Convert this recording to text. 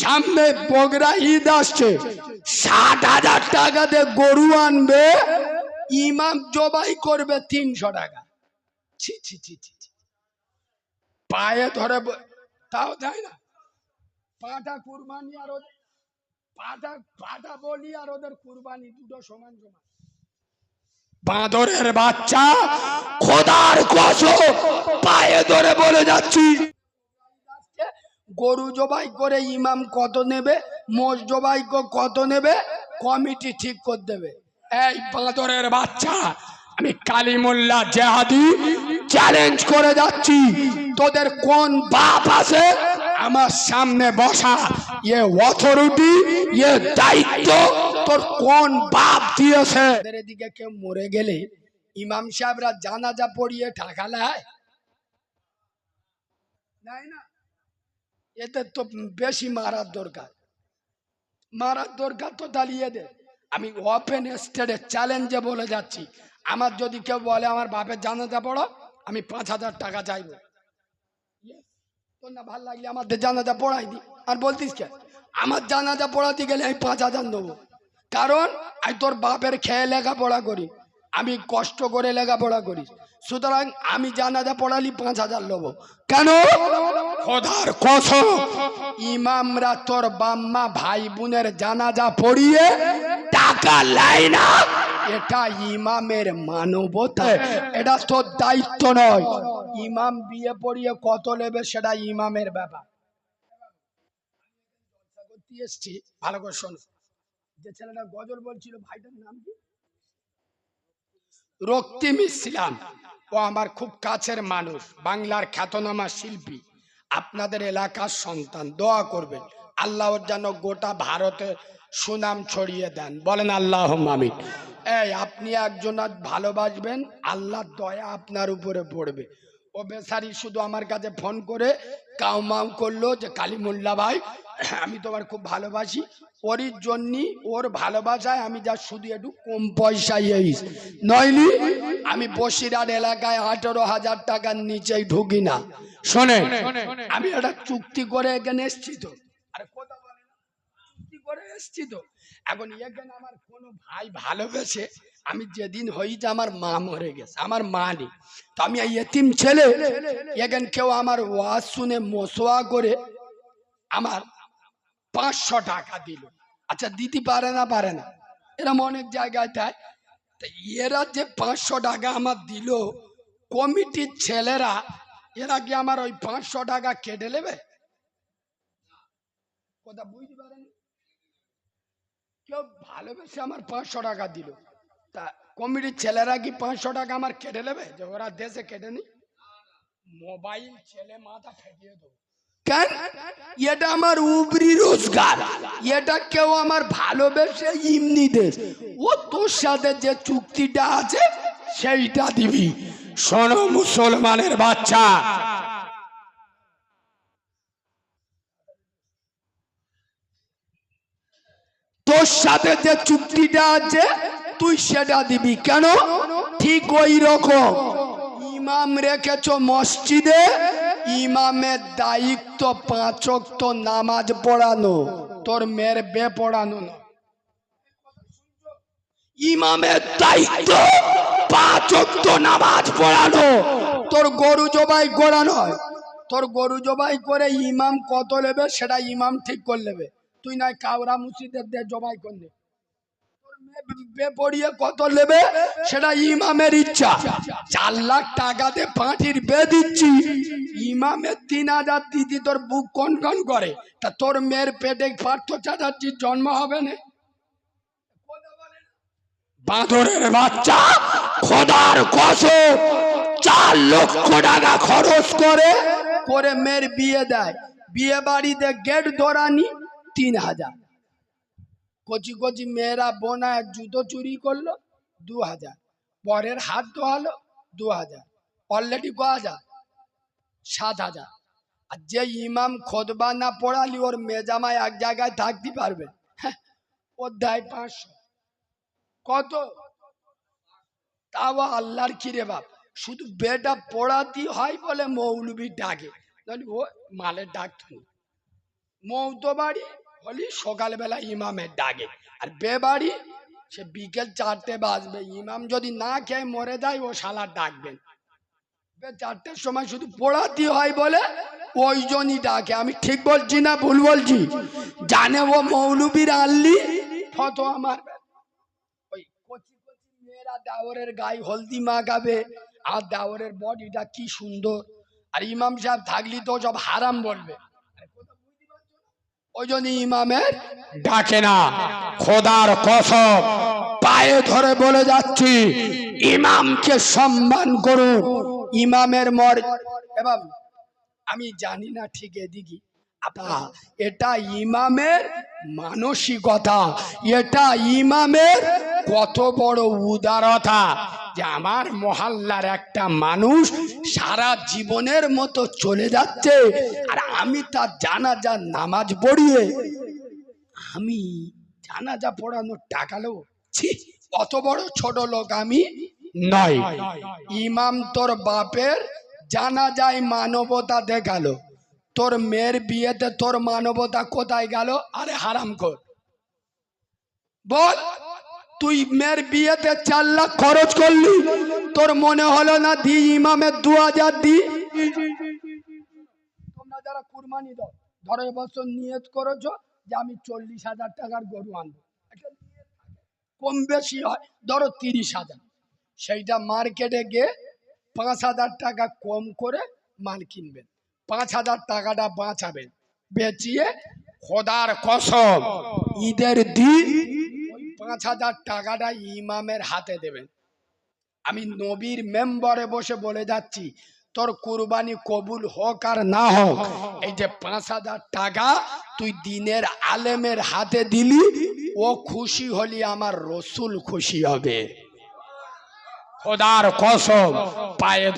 সামনে বগরা ঈদ আসছে। ষাট হাজার টাকা দিয়ে গরু আনবে, ইমাম জবাই করবে তিনশো টাকা। ছি ছি ছি ছি। পায়ে ধরে তাও দেয় না। পাটা কুরবানি আর ওদের পাটা পাটা বলি আর ওদের কুরবানি দুটো সমান সমান। বাঁদরের বাচ্চা, খোদার কসম, পায়ে ধরে বলে যাচ্ছি। গরু জবাই করে ইমাম কত নেবে, মোষ জবাই কত নেবে, কমিটি ঠিক করে দেবে। এই বাঁদরের বাচ্চা, আমি কালিমুল্লাহ জেহাদি চ্যালেঞ্জ করে যাচ্ছি। তোদের কোন বাপ আছে? আমার সামনে বসা ইয়ে অথরিটি ইয়ে দায়িত্ব, তোর কোন বাপ দিয়েছে? এদিকে কেউ মরে গেলে ইমাম সাহেবরা জানাজা পড়িয়ে টাকা নেয় না? এতে তো বেশি মারার দরকার। মারার দরকার তো দাঁড়িয়ে দে। আমি ওপেন স্টেটে চ্যালেঞ্জে বলে যাচ্ছি। আমার যদি কেউ বলে, আমার বাপের জানাজা পড়ো, আমি পাঁচ হাজার টাকা চাইব. তোর না ভালো লাগলে আমাদের জানাজা পড়াই দি। আর বলতিস কে? আমার জানাজা পড়াতে গেলে আমি পাঁচ হাজার নেব। কারণ, আমি তোর বাপের খেয়ে লেখাপড়া করি। আমি কষ্ট করে লেখাপড়া করি। সুতরাং আমি জানাজা পড়ালি পাঁচ হাজার নেব। কেন? খোদার কসম। ইমামরা তোর বাম্মা ভাই বোনের জানাজা পড়িয়ে টাকা লাই না। এটা ইমামের মানবতা। এটা তোর দায়িত্ব নয়। ইমাম বিয়ে পড়িয়ে কত নেবে সেটা ইমামের ব্যাপার। এসছি। ভালো করে শোনো। যে ছেলেটা গজল বলছিল ভাইটার নাম কি? রক্তিম ইসলাম। ও আমার খুব কাছের মানুষ বাংলার খ্যাতনামা শিল্পী। আপনাদের এলাকার সন্তান, দোয়া করবেন। আল্লাহ ওর যেন গোটা ভারতে সুনাম ছড়িয়ে দেন। বলেন আল্লাহ আমি এই, আপনি একজন ভালোবাসবেন, আল্লাহর দয়া আপনার উপরে পড়বে। ও বেচারি শুধু আমার কাছে ফোন করে কাউমাউ করল যে, কালিমুল্লা ভাই, আমি তোমার খুব ভালোবাসি। ওরই জন্যই ওর ভালোবাসায় আমি যা শুধু একটু কম পয়সায় এইস নইলি আমি বসিরহাট এলাকায় আঠেরো হাজার টাকার নিচেই ঢুকি না। শোনে আমি একটা চুক্তি করে এখানে এসছি তো। আরে কথা বলে না। চুক্তি করে এসছি তো। এখন এখানে আমার কোনো ভাই ভালোবেসে আমি যেদিন হইতে আমার মা মরে গেছে আমার মা নেই। তো আমি এই এতিম ছেলে এখানে কেউ আমার ওয়াজ শুনে মশোয়া করে আমার পাঁচশো টাকা দিল। আচ্ছা দিতে পারে না পারে না। এরম অনেক জায়গায় দেয় এরা যে পাঁচশো টাকা আমার দিল কমিটির ছেলেরা এরা কি আমার ওই পাঁচশো টাকা কেটে নেবে? কথা বুঝতে পারেন? কেউ ভালোবেসে আমার পাঁচশো টাকা দিল। তা কমিটির ছেলেরা কি পাঁচশো টাকা আমার কেটে নেবে? যে ওরা দেশে কেটে নি? মোবাইল ছেলে মাথা ফেটিয়ে দেবো। কেন? এটা আমার উপরি রোজগার। এটা কেউ আমার ভালোবেসে ইমনি দেশ। ও তোর সাথে যে চুক্তিটা আছে, সেইটা দিবি। শোনো মুসলমানের বাচ্চা। তোর সাথে যে চুক্তিটা আছে, তুই সেটা দিবি। কেন? ঠিক ওই রকম ইমাম রেখেছ মসজিদে, ইমামের দায়িত্ব পাঁচক তো নামাজ পড়ানো। তোর মেয়ের বে পড়ানো না। ইমামের দায়িত্ব পাঁচক তো নামাজ পড়ানো। তোর গরু জবাই করা নয়। তোর গরু জবাই করে ইমাম কত নেবে, সেটা ইমাম ঠিক করে নেবে। তুই নয় কাউরা মুসিদের দিয়ে জবাই করলে। পড়িয়ে কত নেবে, সেটা ইমামের ইচ্ছা। চার লাখ টাকাতে পাঁঠির বে দিচ্ছি। ইমামের তিন হাজার দিদি তোর বুক কন করে। তা তোর মেয়ের পেটে পার্থ চাটার্জির জন্ম হবে না? বাঁদরের বাচ্চা খোদার কসম চার লক্ষ টাকা খরচ করে করে মেয়ের বিয়ে দেয়। বিয়ে বাড়িতে গেট ধরানি তিন হাজার। কচি কচি মেয়েরা বোনায় জুতো চুরি করল দু হাজার। পরের হাত ধোয়ালো দু হাজার। অলরেডি ক হাজার? সাত হাজার। আর যে ইমাম খোদবা না পড়ালি ওর মেজামায় এক জায়গায় থাকতে পারবে। হ্যাঁ, দেয় পাঁচশো। কত? তাও আল্লাহর কিরে বাপ? শুধু বেটা পড়াতি হয় বলে মৌলবি ডাকে। ও মালের ডাকতো না মৌতো বাড়ি হলি সকালবেলা ইমামের ডাকে। আর বে বাড়ি, সে বিকেল চারটে বাজবে। ইমাম যদি না খেয়ে মরে যায়, ও শালা ডাকবেন। চারটের সময় শুধু পড়াতি হয় বলে ওই জনই ডাকে। আমি ঠিক বলছি না ভুল বলছি? জানে ও মৌলবীর আল্লি ফটো আমার ওই কচি কচি মেয়েরা দাওরের গায়ে হলদি মাখাবে আর দাওরের বডিটা কি সুন্দর। আর ইমাম সাহেব থাকলি তো সব হারাম বলবে। ওই জন্য ইমামের ডাকে না। খোদার পায়ে ধরে বলে যাচ্ছি, ইমামকে সম্মান করুন। ইমামের মর এবং আমি জানি না ঠিক এদিকে। এটা ইমামের মানসিকতা, এটা ইমামের কত বড় উদারতা যে আমার মহল্লার একটা মানুষ সারা জীবনের মতো চলে যাচ্ছে আর আমি তার জানাজা নামাজ পড়িয়ে আমি জানাজা পড়ানোর টাকা লো ছি, অত বড় ছোট লোক আমি নয়। ইমাম তোর বাপের জানা যায় মানবতা দেখাল। তোর মেয়ের বিয়েতে তোর মানবতা কোথায় গেল? আরে হারাম কর বল। তুই মেয়ের বিয়েতে চার লাখ খরচ করলি, তোর মনে হলো না দি ইমামের দু হাজার দি? তোমরা যারা কুরবানি দাও, ধরো এবছর নিয়ত করেছ যে আমি চল্লিশ হাজার টাকার গরু আনব। কম বেশি হয়, ধরো তিরিশ হাজার। সেইটা মার্কেটে গিয়ে পাঁচ হাজার টাকা কম করে মাল কিনবেন। পাঁচ হাজার টাকাটা বাঁচাবেন, বেচিয়ে খোদার কসম, ঈদের দিন পাঁচ হাজার টাকাটা ইমামের হাতে দেবেন। আমি নবীর মেম্বারে বসে বলে যাচ্ছি, তোর কুরবানি কবুল হোক আর না হোক, এই যে পাঁচ হাজার টাকা তুই দিনের আলেমের হাতে দিলি, ও খুশি হলি, আমার রসুল খুশি হবে। খোদার কসম, পায়ে